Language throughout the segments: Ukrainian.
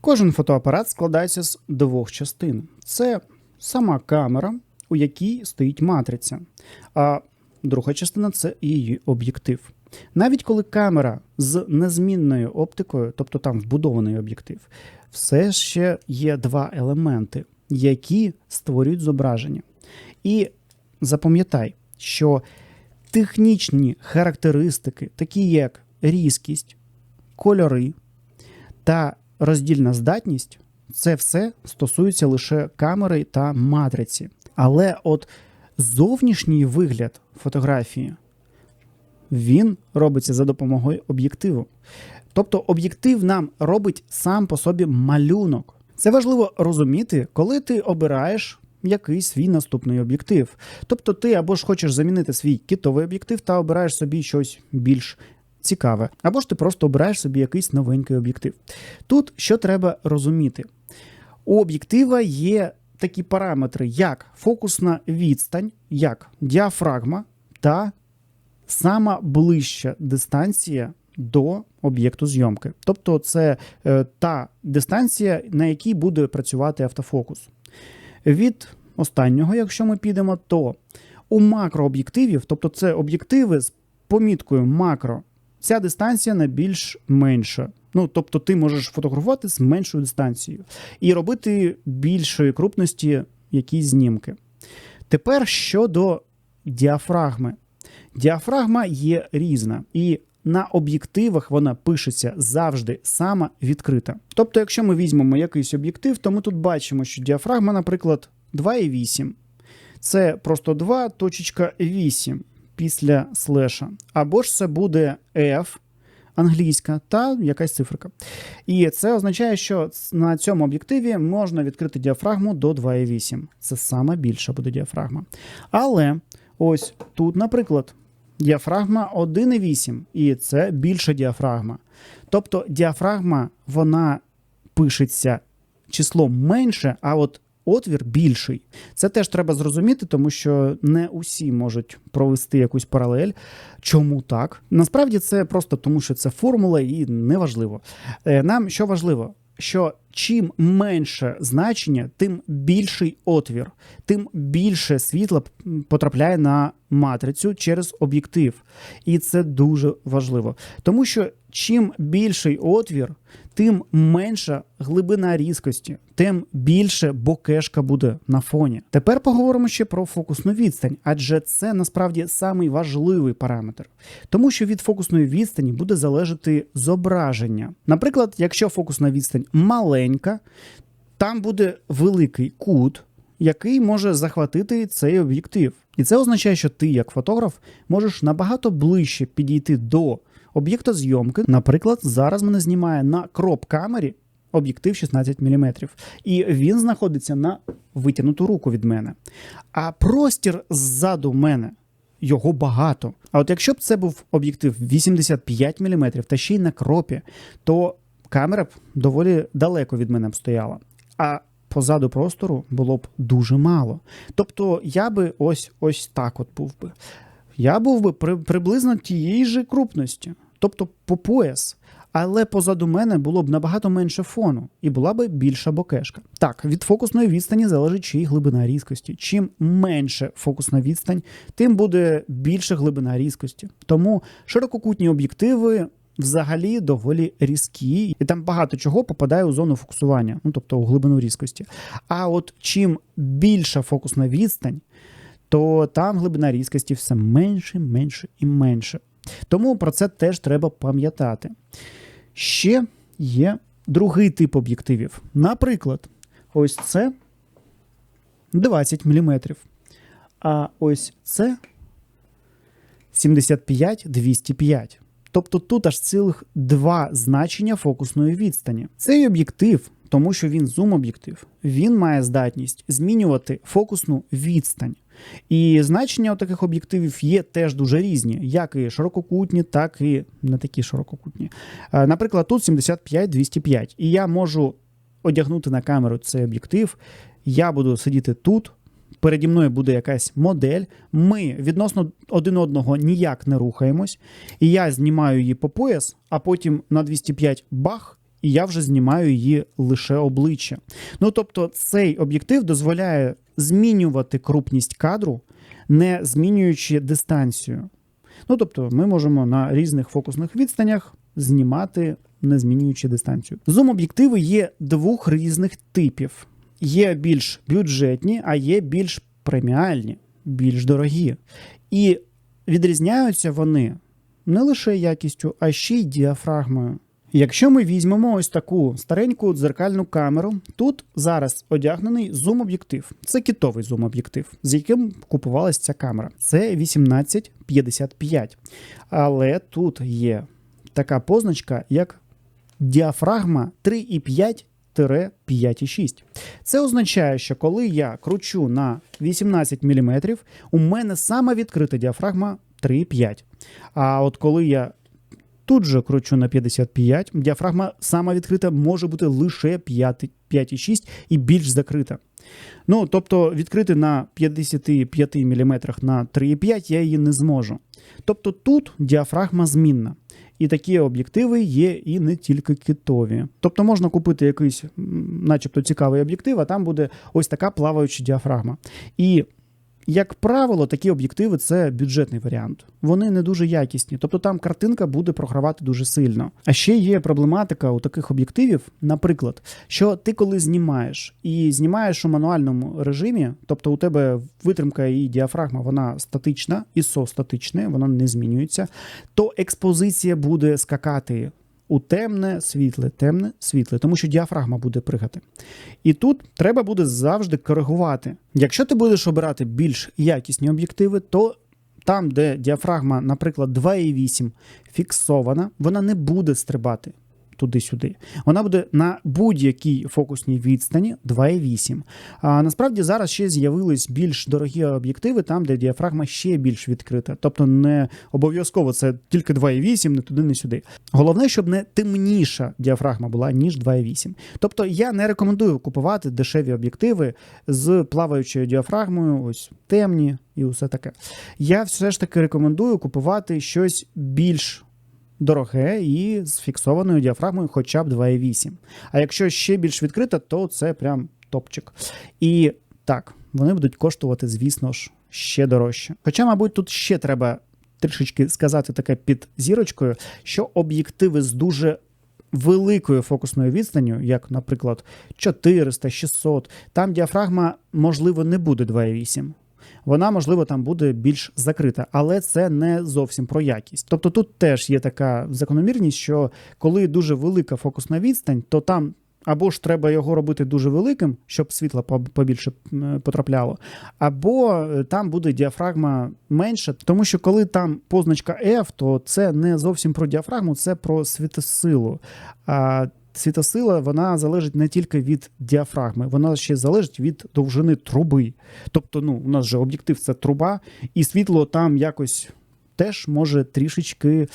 Кожен фотоапарат складається з двох частин: це сама камера, у якій стоїть матриця, а друга частина це її об'єктив. Навіть коли камера з незмінною оптикою, тобто там вбудований об'єктив, все ще є два елементи, які створюють зображення. І запам'ятай, що технічні характеристики, такі як різкість, кольори та роздільна здатність, це все стосується лише камери та матриці. Але от зовнішній вигляд фотографії він робиться за допомогою об'єктиву. Тобто об'єктив нам робить сам по собі малюнок. Це важливо розуміти, коли ти обираєш якийсь свій наступний об'єктив. Тобто ти або ж хочеш замінити свій кітовий об'єктив та обираєш собі щось більш цікаве, або ж ти просто обираєш собі якийсь новенький об'єктив. Тут що треба розуміти? У об'єктива є такі параметри, як фокусна відстань, як діафрагма та сама ближча дистанція до об'єкту зйомки. Тобто, це е, та дистанція, на якій буде працювати автофокус. Від останнього, якщо ми підемо, то у макрооб'єктивів, тобто це об'єктиви з поміткою макро, ця дистанція найбільш менша. Ну, тобто, ти можеш фотографувати з меншою дистанцією і робити більшої крупності якісь знімки. Тепер щодо діафрагми. Діафрагма є різна, і на об'єктивах вона пишеться завжди сама відкрита. Тобто, якщо ми візьмемо якийсь об'єктив, то ми тут бачимо, що діафрагма, наприклад, 2,8. Це просто 2.8 після слеша. Або ж це буде F англійська та якась циферка. І це означає, що на цьому об'єктиві можна відкрити діафрагму до 2,8. Це саме більша буде діафрагма. Але ось тут, наприклад, діафрагма 1,8, і це більша діафрагма. Тобто діафрагма вона пишеться числом менше, а от отвір більший. Це теж треба зрозуміти, тому що не усі можуть провести якусь паралель. Чому так? Насправді це просто тому, що це формула і неважливо. Е, Нам що важливо? Що чим менше значення, тим більший отвір, тим більше світла потрапляє на матрицю через об'єктив. І це дуже важливо. Тому що чим більший отвір, тим менша глибина різкості, тим більше бокешка буде на фоні. Тепер поговоримо ще про фокусну відстань, адже це насправді самий важливий параметр, тому що від фокусної відстані буде залежати зображення. Наприклад, якщо фокусна відстань маленька, там буде великий кут. Який може захватити цей об'єктив, і це означає, що ти, як фотограф, можеш набагато ближче підійти до об'єкта зйомки. Наприклад, зараз мене знімає на кроп камері об'єктив 16 мм, і він знаходиться на витягнуту руку від мене. А простір ззаду мене. Його багато. А от якщо б це був об'єктив 85 мм та ще й на кропі, то камера б доволі далеко від мене б стояла. А позаду простору було б дуже мало. Тобто я би ось ось так от був би. Я був би при, приблизно тієї ж крупності, тобто по пояс. Але позаду мене було б набагато менше фону і була б більша бокешка. Так, від фокусної відстані залежить чи глибина різкості. Чим менше фокусна відстань, тим буде більша глибина різкості. Тому ширококутні об'єктиви взагалі доволі різкі, і там багато чого попадає у зону фокусування, ну тобто у глибину різкості. А от чим більша фокусна відстань, то там глибина різкості все менше, менше і менше. Тому про це теж треба пам'ятати. Ще є другий тип об'єктивів. Наприклад, ось це 20 мм. А ось це 75-205. Тобто тут аж цілих два значення фокусної відстані. Цей об'єктив, тому що він зум-об'єктив, він має здатність змінювати фокусну відстань. І значення таких об'єктивів є теж дуже різні, як і ширококутні, так і не такі ширококутні. Е, Наприклад, тут 75-205. І я можу одягнути на камеру цей об'єктив. Я буду сидіти тут. Переді мною буде якась модель. Ми відносно один одного ніяк не рухаємось. І я знімаю її по пояс, а потім на 205 бах, і я вже знімаю її лише обличчя. Ну тобто, цей об'єктив дозволяє змінювати крупність кадру, не змінюючи дистанцію. Ну тобто, ми можемо на різних фокусних відстанях знімати, не змінюючи дистанцію. Зум-об'єктиви є двох різних типів: є більш бюджетні, а є більш преміальні, більш дорогі. І відрізняються вони не лише якістю, а ще й діафрагмою. Якщо ми візьмемо ось таку стареньку дзеркальну камеру, тут зараз одягнений зум-об'єктив. Це кітовий зум-об'єктив, з яким купувалася ця камера. Це 1855. Але тут є така позначка, як діафрагма 3,5 5,6. Це означає, що коли я кручу на 18 мм, у мене саме відкрита діафрагма 3,5. А от коли я тут же кручу на 55, діафрагма сама відкрита може бути лише 5,6 і більш закрита. Ну, тобто, відкрити на 55 мм на 3,5 я її не зможу. Тобто тут діафрагма змінна. І такі об'єктиви є і не тільки китові. Тобто можна купити якийсь, начебто, цікавий об'єктив, а там буде ось така плаваюча діафрагма. І як правило, такі об'єктиви це бюджетний варіант. Вони не дуже якісні, тобто там картинка буде програвати дуже сильно. А ще є проблематика у таких об'єктивів, наприклад, що ти коли знімаєш і знімаєш у мануальному режимі, тобто у тебе витримка і діафрагма, вона статична, ISO статичне, вона не змінюється, то експозиція буде скакати у темне, світле, темне, світле, тому що діафрагма буде пригати. І тут треба буде завжди коригувати. Якщо ти будеш обирати більш якісні об'єктиви, то там, де діафрагма, наприклад, 2,8 фіксована, вона не буде стрибати туди-сюди. Вона буде на будь-якій фокусній відстані 2,8. А насправді зараз ще з'явились більш дорогі об'єктиви, там, де діафрагма ще більш відкрита. Тобто не обов'язково це тільки 2,8, не туди, не сюди. Головне, щоб не темніша діафрагма була, ніж 2,8. Тобто я не рекомендую купувати дешеві об'єктиви з плаваючою діафрагмою, ось темні і усе таке. Я все ж таки рекомендую купувати щось більш дороге і з фіксованою діафрагмою хоча б 2,8. А якщо ще більш відкрита, то це прям топчик. І так, вони будуть коштувати, звісно ж, ще дорожче. Хоча, мабуть, тут ще треба трішечки сказати таке під зірочкою, що об'єктиви з дуже великою фокусною відстанню, як, наприклад, 400, 600, там діафрагма, можливо, не буде 2,8 вона, можливо, там буде більш закрита, але це не зовсім про якість. Тобто тут теж є така закономірність, що коли дуже велика фокусна відстань, то там. Або ж треба його робити дуже великим, щоб світло побільше потрапляло, або е, там буде діафрагма менша, тому що коли там позначка F, то це не зовсім про діафрагму, це про світосилу. А світосила вона залежить не тільки від діафрагми, вона ще залежить від довжини труби. Тобто, ну, у нас же об'єктив це труба, і світло там якось теж може трішечки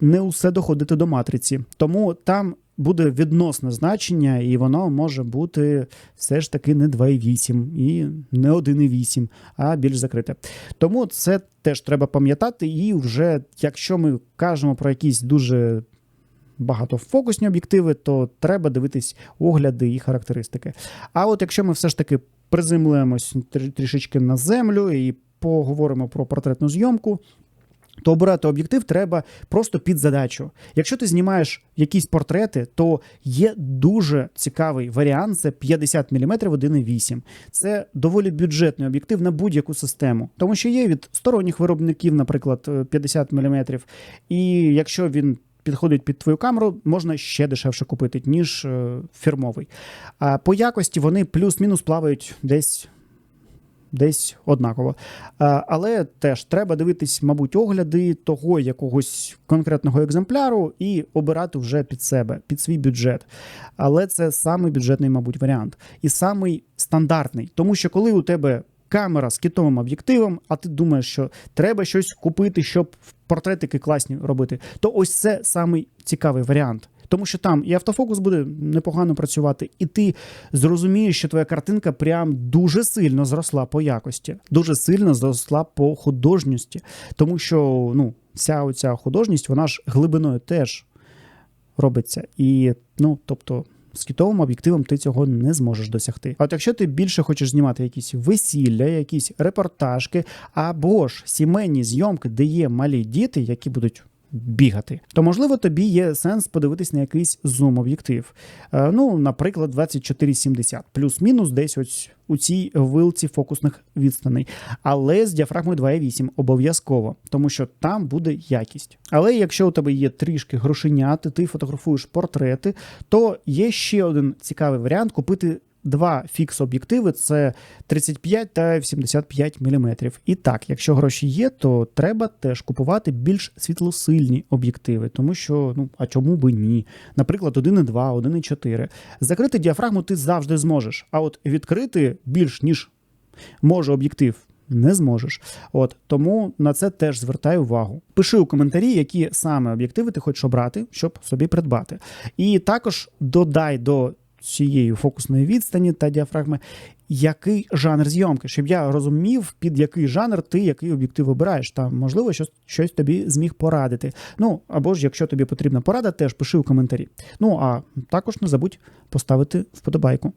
не усе доходити до матриці. Тому там буде відносне значення, і воно може бути все ж таки не 2,8 і не 1,8, а більш закрите. Тому це теж треба пам'ятати. І вже якщо ми кажемо про якісь дуже багатофокусні об'єктиви, то треба дивитись огляди і характеристики. А от якщо ми все ж таки приземлимось трішечки на землю і поговоримо про портретну зйомку. То обирати об'єктив треба просто під задачу. Якщо ти знімаєш якісь портрети, то є дуже цікавий варіант це 50 мм 1,8. Це доволі бюджетний об'єктив на будь-яку систему, тому що є від сторонніх виробників, наприклад, 50 мм. І якщо він підходить під твою камеру, можна ще дешевше купити, ніж е, фірмовий. А по якості вони плюс-мінус плавають десь. Десь однаково. Але теж треба дивитись, мабуть, огляди того якогось конкретного екземпляру і обирати вже під себе, під свій бюджет. Але це самий бюджетний, мабуть, варіант. І самий стандартний. Тому що коли у тебе камера з кітовим об'єктивом, а ти думаєш, що треба щось купити, щоб портретики класні робити, то ось це самий цікавий варіант. Тому що там і автофокус буде непогано працювати, і ти зрозумієш, що твоя картинка прям дуже сильно зросла по якості, дуже сильно зросла по художності. Тому що ну, вся оця художність, вона ж глибиною теж робиться. І ну, тобто. З кітовим об'єктивом ти цього не зможеш досягти. А от якщо ти більше хочеш знімати якісь весілля, якісь репортажки або ж сімейні зйомки, де є малі діти, які будуть бігати, то можливо тобі є сенс подивитись на якийсь зум-об'єктив. Е, Ну, наприклад, 2470, плюс-мінус десь ось у цій вилці фокусних відстаней, але з діафрагмою 2,8 обов'язково, тому що там буде якість. Але якщо у тебе є трішки грошенят, ти фотографуєш портрети, то є ще один цікавий варіант купити. Два фікс-об'єктиви це 35 та 75 мм. І так, якщо гроші є, то треба теж купувати більш світлосильні об'єктиви, тому що ну а чому би ні? Наприклад, 1,2, 1,4. Закрити діафрагму ти завжди зможеш, а от відкрити більш ніж може об'єктив. Не зможеш, от тому на це теж звертай увагу. Пиши у коментарі, які саме об'єктиви ти хочеш обрати, щоб собі придбати. І також додай до цієї фокусної відстані та діафрагми, який жанр зйомки, щоб я розумів, під який жанр ти який об'єктив обираєш. Та можливо, щось, щось тобі зміг порадити. Ну або ж якщо тобі потрібна порада, теж пиши у коментарі. Ну а також не забудь поставити вподобайку.